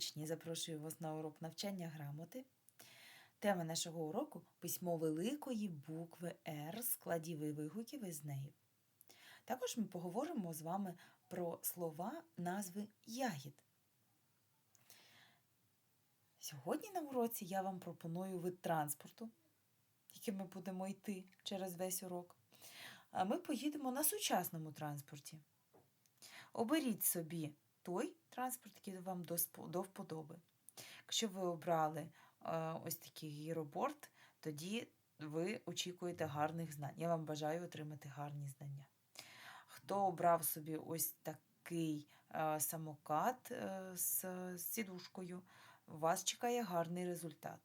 учні, запрошую вас на урок навчання грамоти. Тема нашого уроку письмо великої букви Р, складів і вигуків із нею. Також ми поговоримо з вами про слова назви ягід. Сьогодні на уроці я вам пропоную вид транспорту, яким ми будемо йти через весь урок. А ми поїдемо на сучасному транспорті. Оберіть собі той транспорт, який вам до вподоби. Якщо ви обрали е, ось такий гіроборд, тоді ви очікуєте гарних знань. Я вам бажаю отримати гарні знання. Хто обрав собі ось такий е, самокат е, з, сідушкою, вас чекає гарний результат.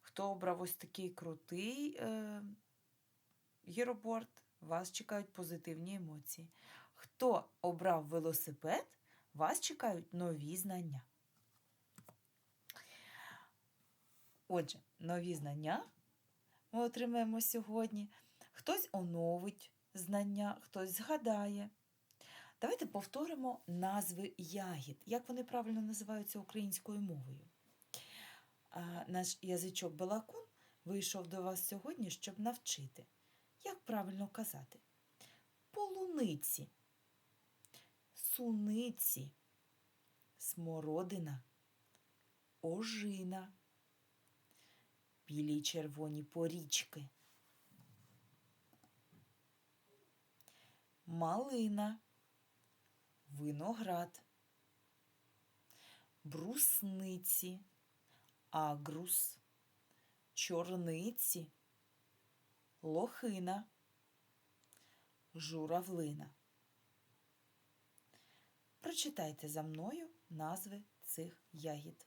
Хто обрав ось такий крутий гіроборд, вас чекають позитивні емоції. Хто обрав велосипед, вас чекають нові знання. Отже, нові знання ми отримаємо сьогодні. Хтось оновить знання, хтось згадає. Давайте повторимо назви ягід, як вони правильно називаються українською мовою. Наш язичок Балакун вийшов до вас сьогодні, щоб навчити, як правильно казати. Полуниці, суниці, смородина, ожина, білі червоні порічки, малина, виноград, брусниці, агрус, чорниці, лохина, журавлина. Прочитайте за мною назви цих ягід.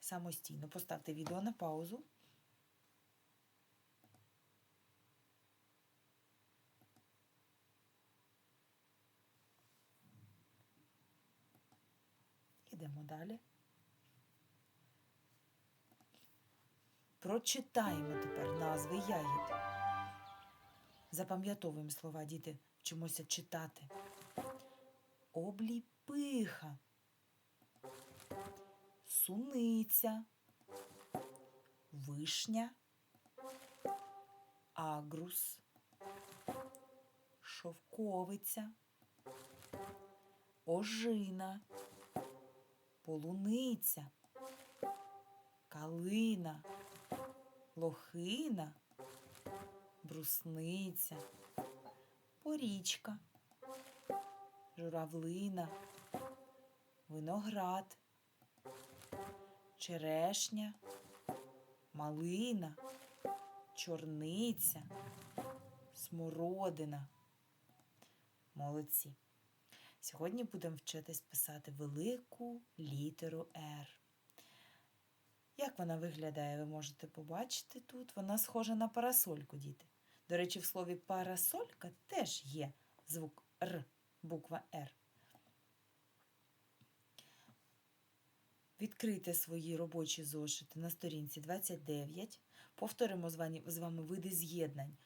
Самостійно поставте відео на паузу. Ідемо далі. Прочитаємо тепер назви ягід. Запам'ятовуємо слова, діти, вчимося читати. Обліпиха, суниця, вишня, агрус, шовковиця, ожина, полуниця, калина, лохина, брусниця, порічка, журавлина, виноград, черешня, малина, чорниця, смородина. Молодці. Сьогодні будемо вчитись писати велику літеру Р. Як вона виглядає, ви можете побачити тут. Вона схожа на парасольку, діти. До речі, в слові парасолька теж є звук Р, буква Р. Відкрийте свої робочі зошити на сторінці 29. Повторимо з вами, види з'єднань.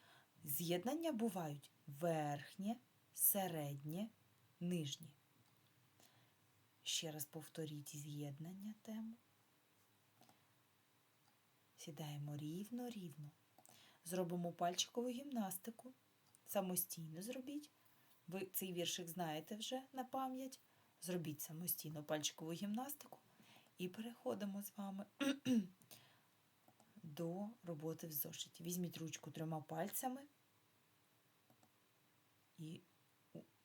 З'єднання бувають верхнє, середнє, нижнє. Ще раз повторіть з'єднання тему. Сідаємо рівно-рівно. Зробимо пальчикову гімнастику. Самостійно зробіть. Ви цей віршик знаєте вже на пам'ять. Зробіть самостійно пальчикову гімнастику. І переходимо з вами до роботи в зошиті. Візьміть ручку трьома пальцями і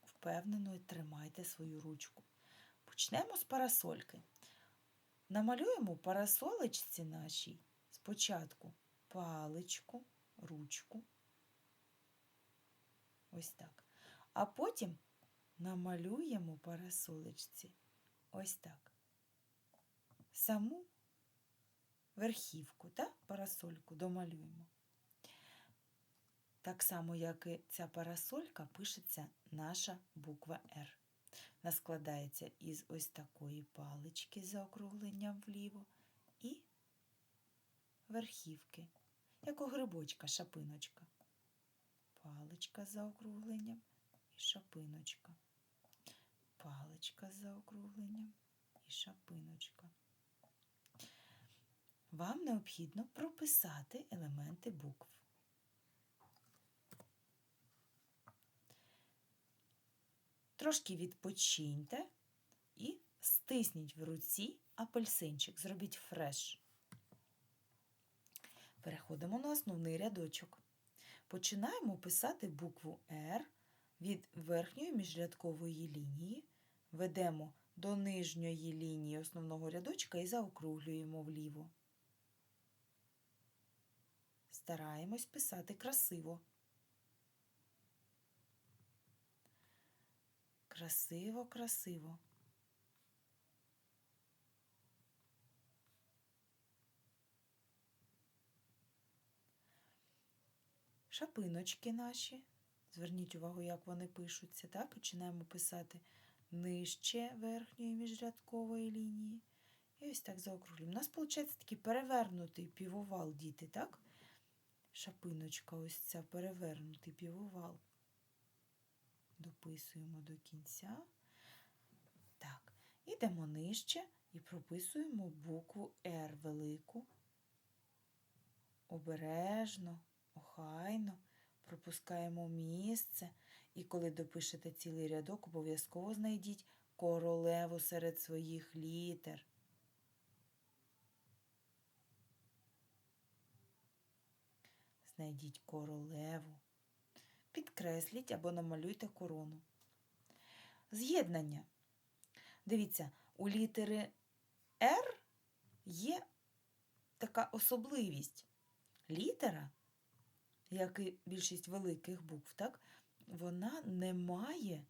впевнено тримайте свою ручку. Почнемо з парасольки. Намалюємо парасолечці нашій спочатку паличку, ручку. Ось так. А потім намалюємо парасолечці ось так. Саму верхівку, так? парасольку домалюємо. Так само, як і ця парасолька, пишеться наша буква Р. Вона складається із ось такої палички за округленням вліво і верхівки, як у грибочка, шапиночка. Паличка за округленням і шапиночка. паличка з заокругленням і шапиночка. Вам необхідно прописати елементи букв. Трошки відпочиньте і стисніть в руці апельсинчик. Зробіть фреш. Переходимо на основний рядочок. Починаємо писати букву R від верхньої міжрядкової лінії. Ведемо до нижньої лінії основного рядочка і заокруглюємо вліво. Стараємось писати красиво. Красиво, красиво. Шапиночки наші. Зверніть увагу, як вони пишуться. Так? Починаємо писати нижче верхньої міжрядкової лінії. І ось так заокруглюємо. У нас, виходить, такий перевернутий півовал, діти, так? Шапиночка ось ця перевернутий півовал. Дописуємо до кінця. Так, ідемо нижче і прописуємо букву R велику. Обережно, охайно пропускаємо місце. І коли допишете цілий рядок, обов'язково знайдіть королеву серед своїх літер. Знайдіть королеву. Підкресліть або намалюйте корону. З'єднання. Дивіться, у літери R є така особливість. Літера, як і більшість великих букв, так, вона не має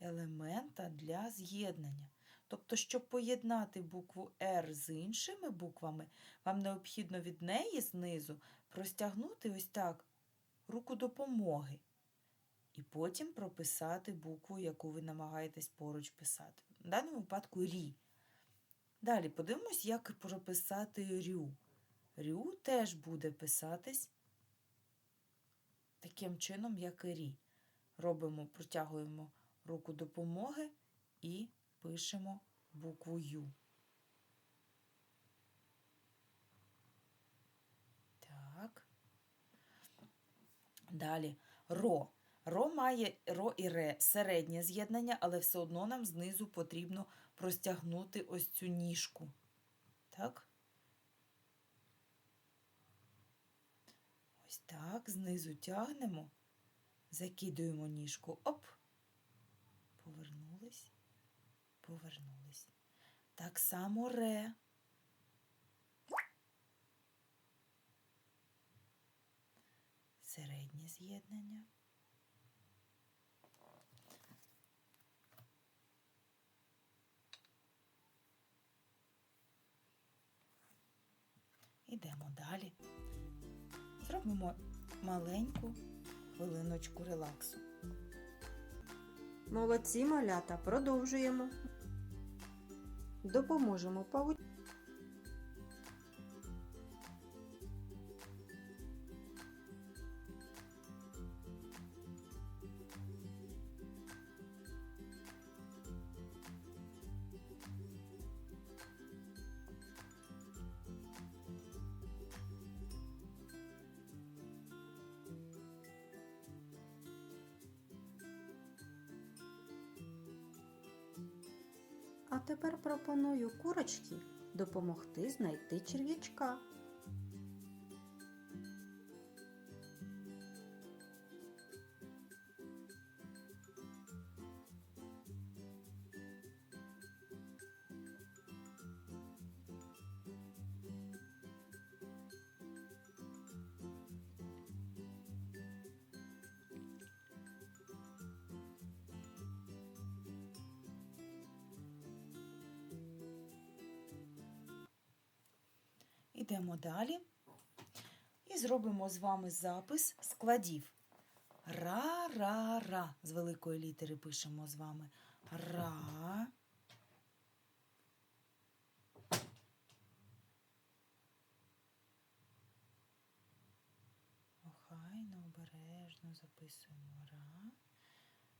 елемента для з'єднання. Тобто, щоб поєднати букву R з іншими буквами, вам необхідно від неї знизу простягнути ось так руку допомоги. І потім прописати букву, яку ви намагаєтесь поруч писати. В даному випадку рі. Далі подивимось, як прописати рю. Рю теж буде писатись таким чином, як і рі. Робимо, протягуємо руку допомоги і пишемо букву Ю. Так. Далі ро. Ро має ро і ре середнє з'єднання, але все одно нам знизу потрібно простягнути ось цю ніжку. Так? Ось так, знизу тягнемо, закидуємо ніжку. Оп. Повернулись, повернулись. Так само ре. Середнє з'єднання. Ідемо далі. Зробимо маленьку хвилиночку релаксу. Молодці малята, продовжуємо. Допоможемо паву... А тепер пропоную курочці допомогти знайти черв'ячка. Йдемо далі і зробимо з вами запис складів. Ра-ра-ра. З великої літери пишемо з вами ра. Охайно, обережно записуємо ра.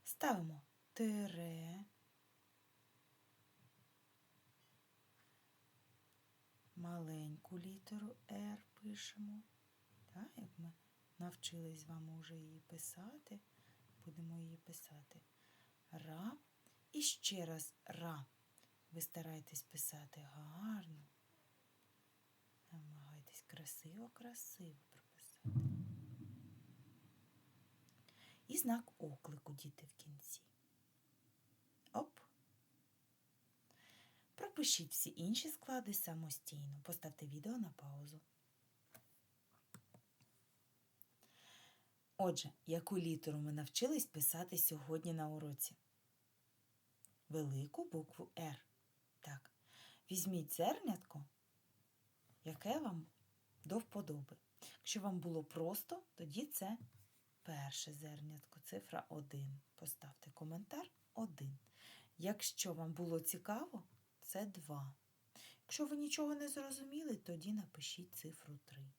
Ставимо тире. Маленький маленьку літеру R пишемо. Так, як ми навчились з вами вже її писати, будемо її писати. Ра. І ще раз ра. Ви старайтесь писати гарно. Намагайтесь красиво-красиво прописати. І знак оклику діти в кінці. Оп. Пропишіть всі інші склади самостійно. Поставте відео на паузу. Отже, яку літеру ми навчились писати сьогодні на уроці? Велику букву Р. Так. Візьміть зернятко, яке вам до вподоби. Якщо вам було просто, тоді це перше зернятко, цифра 1. Поставте коментар 1. Якщо вам було цікаво, це 2. Якщо ви нічого не зрозуміли, тоді напишіть цифру 3.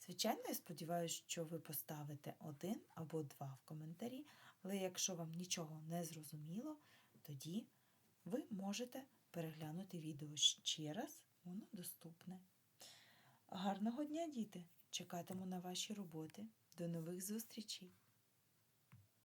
Звичайно, я сподіваюся, що ви поставите 1 або 2 в коментарі, але якщо вам нічого не зрозуміло, тоді ви можете переглянути відео ще раз, воно доступне. Гарного дня, діти! Чекатиму на ваші роботи. До нових зустрічей!